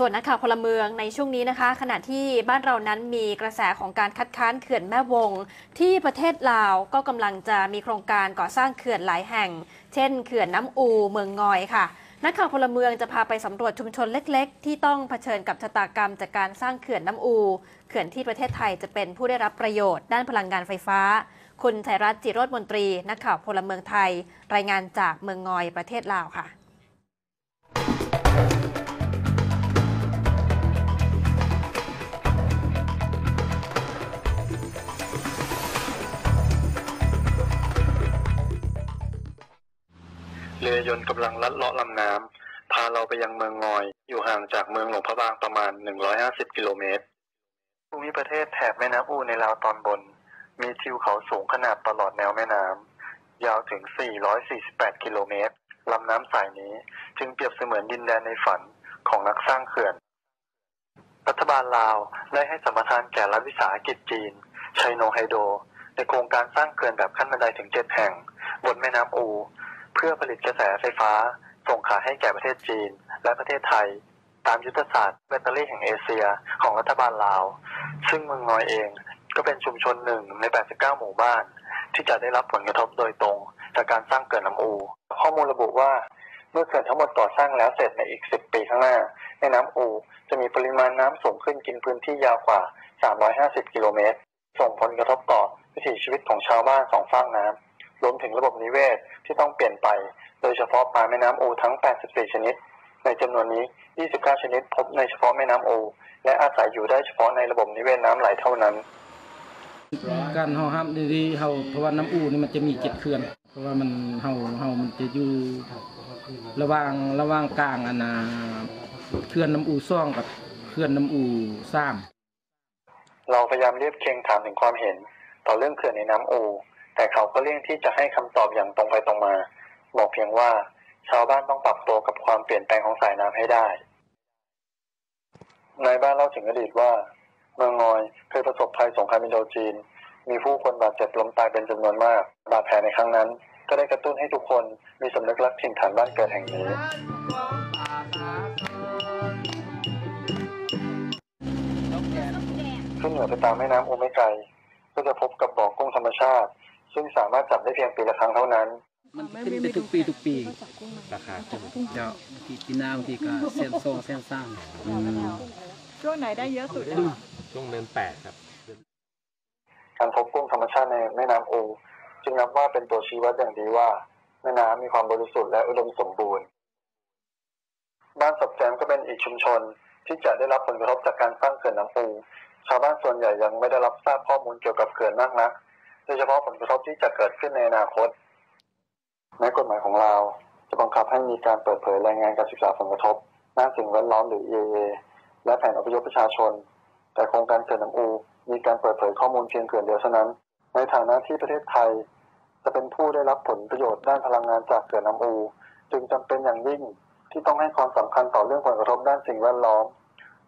ส่วนนักข่าวพลเมืองในช่วงนี้นะคะ ขณะที่บ้านเรานั้นมีกระแสของการคัดค้านเขื่อนแม่วง ที่ประเทศลาวก็กำลังจะมีโครงการก่อสร้างเขื่อนหลายแห่ง เช่นเขื่อนน้ำอูเมืองงอยค่ะ นักข่าวพลเมืองจะพาไปสำรวจชุมชนเล็ก ๆ ที่ต้องเผชิญกับชะตากรรมจากการสร้างเขื่อนน้ำอู เขื่อนที่ประเทศไทยจะเป็นผู้ได้รับประโยชน์ด้านพลังงานไฟฟ้า คุณชัยรัตน์จิโรธมนตรี นักข่าวพลเมืองไทย รายงานจากเมืองงอยประเทศลาวค่ะ เรือยนต์กำลังลัดเลาะลำน้ำพาเราไปยังเมืองงอย อยู่ห่างจากเมืองหลวงพระบางประมาณ 150 กิโลเมตร ภูมิประเทศแถบแม่น้ำอูในลาวตอนบน มีทิวเขาสูงขนาดตลอดแนวแม่น้ำยาวถึง 448 กิโลเมตรลำน้ำสายนี้จึงเปรียบเสมือนดินแดนในฝันของนักสร้างเขื่อน รัฐบาลลาวได้ให้สมทานแก่รัฐวิสาหกิจจีนไชโนไฮโด ในโครงการสร้างเขื่อนแบบขั้นบันไดถึง7แห่ง บนแม่น้ำอู เพื่อผลิตกระแสไฟฟ้า ส่งขายให้แก่ประเทศจีน และประเทศไทย ตามยุทธศาสตร์แบตเตอรี่แห่งเอเชียของรัฐบาลลาว ซึ่งเมืองน้อยเองก็เป็นชุมชนหนึ่งใน 89 หมู่บ้าน ที่จะได้รับผลกระทบโดยตรง จากการสร้างเขื่อนลำอู ข้อมูลระบุว่า เมื่อเขื่อนทั้งหมดก่อสร้างแล้วเสร็จในอีก 10 ปีข้างหน้าแม่น้ำอูจะมีปริมาณน้ำสูงขึ้นกินพื้นที่ยาวกว่า 350 กิโลเมตร ส่งผลกระทบต่อวิถีชีวิตของชาวบ้านสองฝั่งน้ำ รวมถึงระบบนิเวศที่ต้องเปลี่ยนไป โดยเฉพาะปลาแม่น้ำอูทั้ง 84 ชนิด ในจำนวนนี้ 29 ชนิดพบในเฉพาะแม่น้ำอูและอาศัยอยู่ได้เฉพาะในระบบนิเวศน้ำไหลเท่านั้น การเฮาห้ามดีๆเฮาเพราะว่าน้ำอูนี่มันจะมีเจ็ดเขื่อน เพราะว่ามันเฮาเฮามันจะอยู่ระหว่างระหว่างกลางอันน่ะเขื่อนน้ำอูซ่องกับเขื่อนน้ำอูสามเราพยายามเรียบเคียงถามถึงความเห็น ต่อเรื่องเขื่อนในน้ำอู แต่เขาก็เลี่ยงที่จะให้คำตอบอย่างตรงไปตรงมา บอกเพียงว่าชาวบ้านต้องปรับตัวกับความเปลี่ยนแปลงของสายน้ำให้ได้นายบ้านเล่าถึงอดีตว่า เมืองงอยเคยประสบภัยสงครามอินโดจีน มีผู้คนบาดเจ็บล้มตายเป็นจำนวนมาก บาดแผลในครั้งนั้น ก็ได้กระตุ้นให้ทุกคนมีสำนึกรักถิ่นฐานบ้านเกิดแห่งนี้ขึ้นเหนือไปตามแม่น้ำโอไม่ไกก็จะพบกับบ่อกุ้งธรรมชาติ ซึ่งสามารถจับได้เพียงปีละครั้งเท่านั้น มันขึ้นได้ทุกปีทุกปี ราคาขึ้นเจ้าบางทีปีหน้าบางทีก็เส้นทรงเส้นสร้างช่วงไหนได้เยอะสุดอะช่วงเดือนแปดครับ การพบกุ้งธรรมชาติในแม่น้ำโอจึงนับว่าเป็นตัวชี้วัดอย่างดีว่าแม่น้ำมีความบริสุทธิ์และอุดมสมบูรณ์บ้านสับแจมก็เป็นอีกชุมชนที่จะได้รับผลกระทบจากการสร้างเขื่อนน้ำอูชาวบ้านส่วนใหญ่ยังไม่ได้รับทราบข้อมูลเกี่ยวกับเขื่อนมากนัก โดยเฉพาะผลกระทบที่จะเกิดขึ้นในอนาคตแม้กฎหมายของเราจะบังคับให้มีการเปิดเผยรายงานการศึกษาผลกระทบด้านสิ่งแวดล้อมหรือ EAA และแผนอพยพประชาชน แต่โครงการเขื่อนน้ำอูมีการเปิดเผยข้อมูลเพียงเขื่อนเดียวเท่านั้น ในฐานะที่ประเทศไทย จะเป็นผู้ได้รับผลประโยชน์ด้านพลังงานจากเขื่อนน้ำอู จึงจำเป็นอย่างยิ่งที่ต้องให้ความสำคัญต่อเรื่องผลกระทบด้านสิ่งแวดล้อม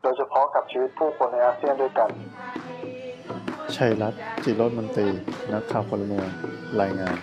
โดยเฉพาะกับชีวิตผู้คนในอาเซียนด้วยกัน ชัยรัตน์จิโรจน์มนตรี นักข่าวพลเมือง รายงาน